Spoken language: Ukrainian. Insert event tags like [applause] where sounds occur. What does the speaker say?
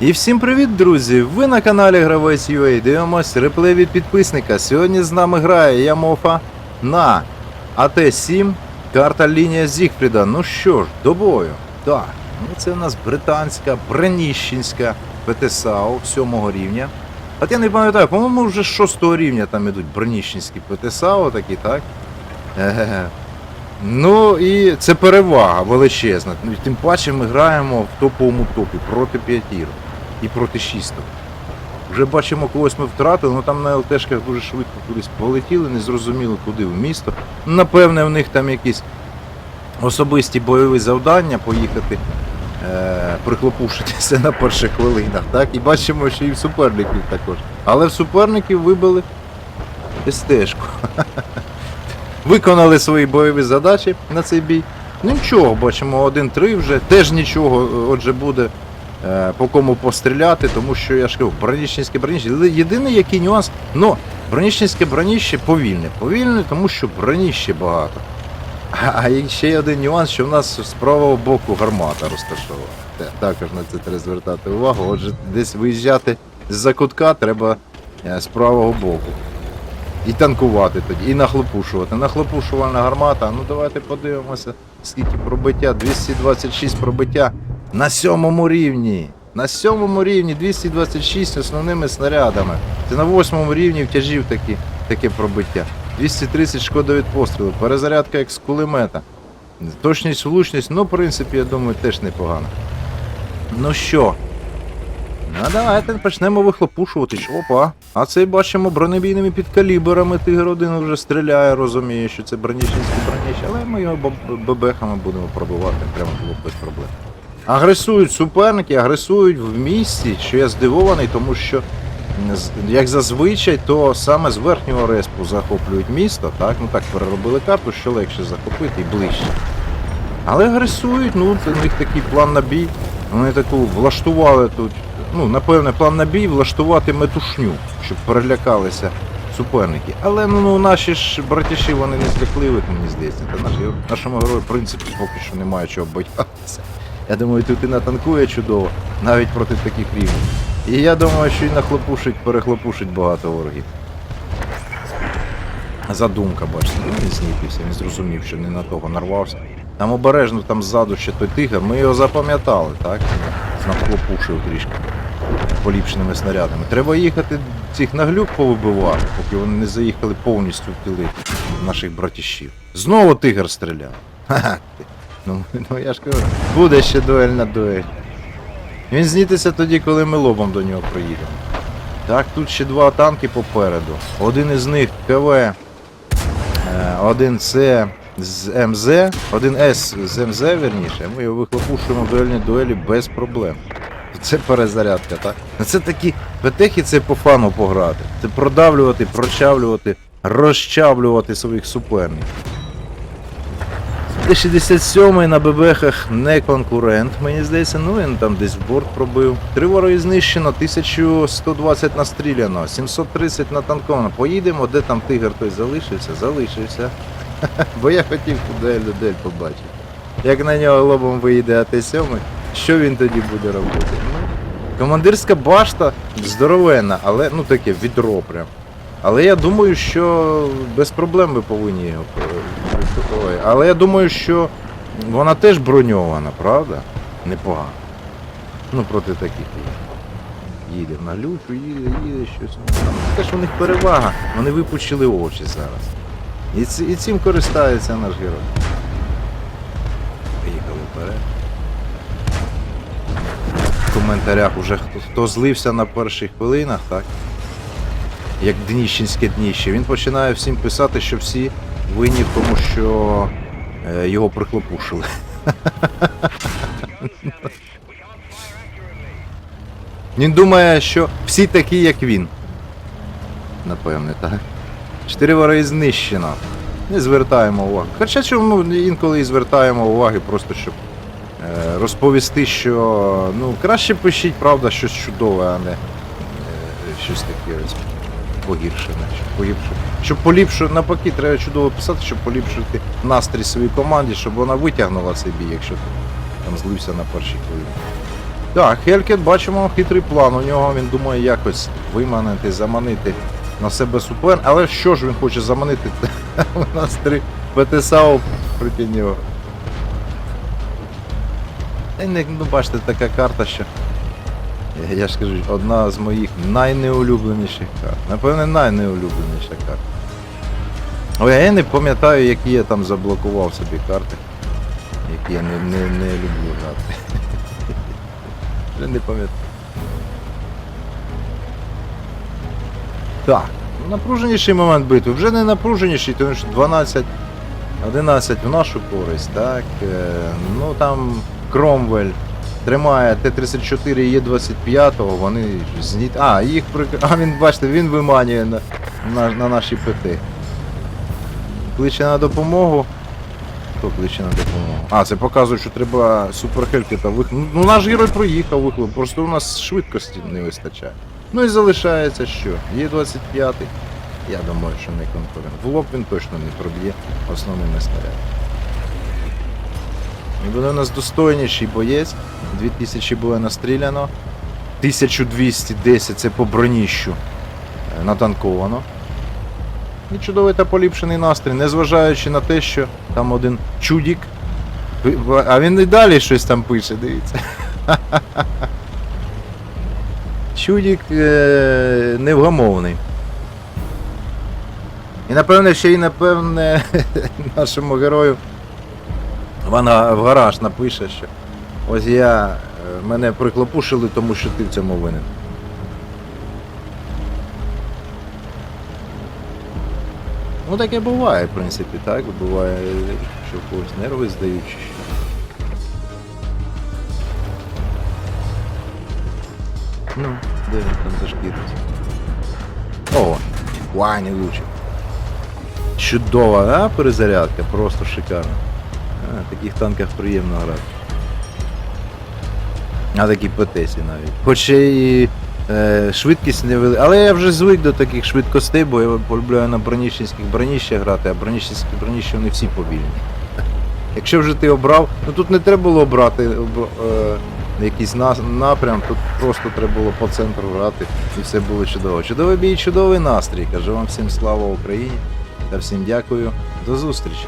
І всім привіт, друзі! Ви на каналі Гравець UA. Дивимось реплей від підписника. Сьогодні з нами грає Ямофа на АТ-7, карта лінія Зігфріда. Ну що ж, до бою. Так, ну це у нас британська, бреніщенська ПТСАУ 7 рівня. От я не пам'ятаю, по-моєму, вже з 6 рівня там ідуть бреніщенські ПТСАУ такі, так? Е-ге-ге. Ну і це перевага величезна. Ну, Тим паче ми граємо в топовому топі проти п'ятірок і проти шісток. Вже бачимо, когось ми втратили, ну там на ЛТшках дуже швидко кудись полетіли, не зрозуміло куди в місто. Напевне, в них там якісь особисті бойові завдання поїхати, е- прихлопушитися на перших хвилинах. Так? І бачимо, що і в суперників також. Але в суперників вибили СТшку. [laughs] Виконали свої бойові задачі на цей бій. Нічого, бачимо 1-3 вже. Теж нічого, е, отже, буде по кому постріляти, тому що я ж кажу, броніщенське броніще. Єдиний який нюанс, ну, броніщенське броніще повільне. Повільне, тому що броніще багато. А, і ще один нюанс, що в нас з правого боку гармата розташована. Також на це треба звертати увагу. Отже, десь виїжджати з-за кутка треба е, з правого боку. І танкувати тоді, і нахлопушувати. Нахлопушувальна гармата. Ну давайте подивимося, скільки пробиття. 226 пробиття на сьомому рівні. На сьомому рівні 226 основними снарядами. Це на восьмому рівні втяжів такі, таке пробиття. 230 шкода від пострілу, перезарядка як з кулемета. Точність, влучність, ну, в принципі, я думаю, теж непогано. Ну що? Ну давайте почнемо вихлопушувати. Опа. А цей бачимо бронебійними підкаліберами Тигр 1 вже стріляє, розуміє, що це бронічинські броніщі, але ми його бебехами будемо пробивати, прямо було без проблем. Агресують суперники, агресують в місті, що я здивований, тому що як зазвичай, то саме з верхнього респу захоплюють місто, так? Ну так переробили карту, що легше захопити і ближче. Але агресують, ну це у них такий план на бій. Вони таку влаштували тут. Ну, напевне, план на бій влаштувати метушню, щоб перелякалися суперники. Але ну, ну наші ж братіші вони не злякливих, мені здається. Та наш, нашому герою, в принципі, поки що немає чого боятися. Я думаю, тут і натанкує чудово, навіть проти таких рівнів. І я думаю, що і нахлопушить, перехлопушить багато ворогів. Задумка, бачите, ну, він зніпився, він зрозумів, що не на того нарвався. Там обережно, там ззаду ще той тигр, ми його запам'ятали, так? Нахлопушив трішки поліпшеними снарядами. Треба їхати цих наглюк повибивати, поки вони не заїхали повністю в тили наших братішів. Знову тигр стріляв. Ха-ха. Ну, [laughs] ну я ж кажу, буде ще дуель на дуель. Він знітиться тоді, коли ми лобом до нього приїдемо. Так, тут ще два танки попереду. Один із них КВ, е, один С з МЗ, один С з МЗ, верніше, ми його вихлопушуємо в дуельній дуелі без проблем. Це перезарядка, так? Це такі петехи це по фану пограти. Це продавлювати, прочавлювати, розчавлювати своїх суперників. Т-67 на ББХах не конкурент, мені здається, ну він там десь борт пробив. Три вороги знищено, 1120 настріляно, 730 натанковано. Поїдемо, де там тигр той залишився, залишився. [laughs] Бо я хотів туди людей побачити. Як на нього лобом виїде АТ-7, що він тоді буде робити? Ну, командирська башта здоровенна, але ну таке відро прям. Але я думаю, що без проблем ви повинні його. е, Ой, але я думаю, що вона теж броньована, правда? Непогано. Ну, проти таких їде. Їде на лючу, їде, їде щось. Те, що у них перевага, вони випучили очі зараз. І, ці- і цим користається наш герой. Поїхали вперед. В коментарях уже хто, хто злився на перших хвилинах, так? Як дніщенське дніще. Він починає всім писати, що всі винні тому, що е, його прихлопушили. [laughs] Він думає, що всі такі, як він. Напевне, так. Чотири вороги знищено. Не звертаємо уваги. Хоча чому інколи і звертаємо уваги, просто щоб е, розповісти, що ну, краще пишіть, правда, щось чудове, а не е, щось таке ось погіршене. Щоб, поліпшити, навпаки, треба чудово писати, щоб поліпшити настрій своїй команді, щоб вона витягнула бій, якщо ти там злився на першій хвилині. Так, Хелькет, бачимо хитрий план. У нього він думає якось виманити, заманити на себе супер. Але що ж він хоче заманити? [laughs] У нас три ПТСАУ проти нього. Ну бачите, така карта, що. Я, ж кажу, одна з моїх найнеулюбленіших карт. Напевне, найнеулюбленіша карта. Ой, а я не пам'ятаю, які я там заблокував собі карти, які я не, не, не люблю грати. [laughs] Вже не пам'ятаю. Так, напруженіший момент битви. Вже не напруженіший, тому що 12, 11 в нашу користь, так. Е, ну там Кромвель тримає Т-34 і Є-25, вони зні... А, їх. [laughs] А він, бачите, він виманює на, на, на наші ПТ. Кличе на допомогу. Хто кличе на допомогу? А, це показує, що треба суперхелькета вих... Ну, ну наш герой проїхав вихлоп, просто у нас швидкості не вистачає. Ну і залишається що? Є 25 Я думаю, що не конкурент. В лоб він точно не проб'є основними снарядами. І буде у нас достойніший боєць. 2000 було настріляно. 1210 це по броніщу е, натанковано. І чудовий та поліпшений настрій, незважаючи на те, що там один чудік. А він і далі щось там пише, дивіться. [laughs] Чудік е- невгамовний. І напевне ще й напевне [laughs] нашому герою в, ана- в гараж напише, що ось я е, мене приклопушили, тому що ти в цьому винен. Ну таке буває, в принципі, так. Буває, що когось нерви здають. Ну, де він там зашкіриться? О, Ваня лучик. Чудова, а, перезарядка, просто шикарно. На таких танках приємно грати. На такій ПТСі навіть. Хоч і е, швидкість не вели. Але я вже звик до таких швидкостей, бо я полюбляю на броніщенських броніщах грати, а броніщенські броніщі вони всі повільні. [laughs] Якщо вже ти обрав, ну тут не треба було обрати е, якийсь на, напрям, тут просто треба було по центру грати і все було чудово. Чудовий бій, чудовий настрій. Кажу вам всім слава Україні та всім дякую. До зустрічі.